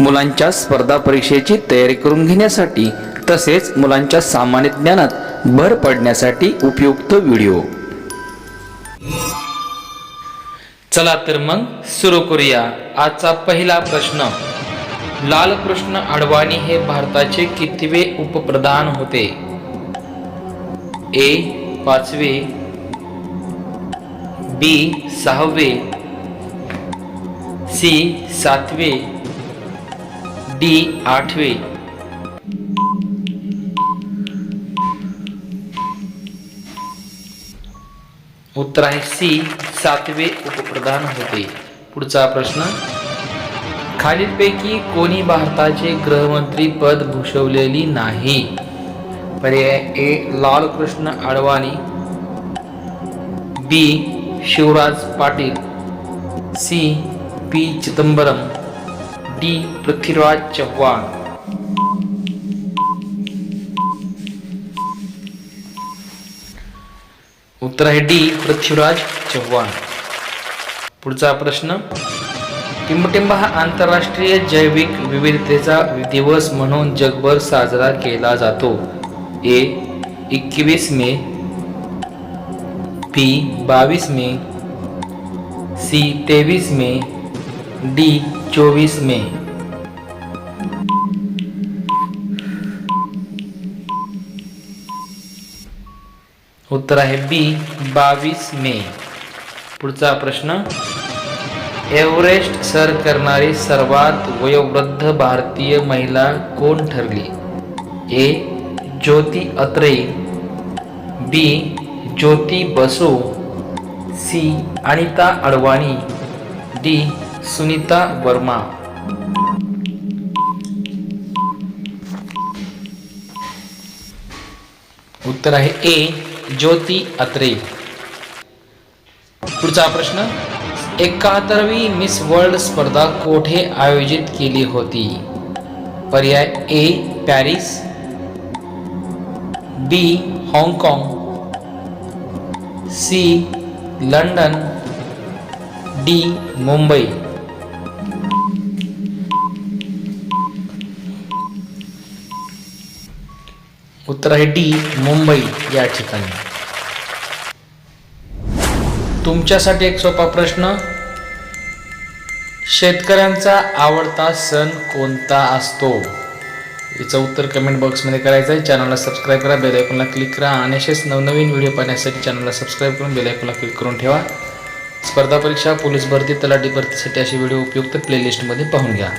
मुलांच्या स्पर्धा परीक्षेची तयारी करून घेण्यासाठी तसेच मुलांच्या सामान्य ज्ञानात भर पडण्यासाठी उपयुक्त व्हिडिओ. चला तर मग सुरू करूया आजचा पहिला प्रश्न. लालकृष्ण अडवाणी हे भारताचे कितवे उपप्रधान होते? ए पाचवे. बी सहावे. सी सातवे. डी आठवे. उत्तर आहे सी सातवे उपप्रधान होते. पुढचा प्रश्न. खालीलपैकी कोणी भारताचे गृहमंत्री पद भूषवलेली नाही? पर्याय A Lalkrishna Advani. B Shivraj Patil. C P Chidambaram. D Prithviraj Chavan. उत्तर आहे डी पृथ्वीराज चव्हाण. पुढचा प्रश्न टिंबटिंब हा आंतरराष्ट्रीय जैविक विविधतेचा दिवस म्हणून जगभर साजरा केला जातो. ए एकवीस मे बी बावीस मे सी तेवीस मे डी चोवीस मे. उत्तर आहे बी बावीस मे. पुढचा प्रश्न. एव्हरेस्ट सर करणारी सर्वात वयोवृद्ध भारतीय महिला कोण ठरली? ए ज्योती Atre. B Jyoti Basu. C Anita Advani. D Sunita Verma. उत्तर आहे ए ज्योती अत्रे. पुढचा प्रश्न एकाहत्तरवी मिस वर्ल्ड स्पर्धा कोठे आयोजित केली होती? पर्याय ए पॅरिस बी हाँगकाँग सी लंडन डी मुंबई. उत्तर आहे डी मुंबई या ठिकाणी. तुमच्यासाठी एक सोपा प्रश्न. शेतकऱ्यांचा आवडता सण कोणता असतो? याचं उत्तर कमेंट बॉक्समध्ये करायचं आहे. चॅनलला सबस्क्राईब करा बेल आयकॉनला क्लिक करा आणि असेच नवनवीन व्हिडिओ पाहण्यासाठी चॅनलला सबस्क्राईब करून बेल आयकॉनला क्लिक करून ठेवा. स्पर्धा परीक्षा पोलीस भरती तलाठी भरतीसाठी असे व्हिडिओ उपयुक्त प्लेलिस्टमध्ये पाहून घ्या.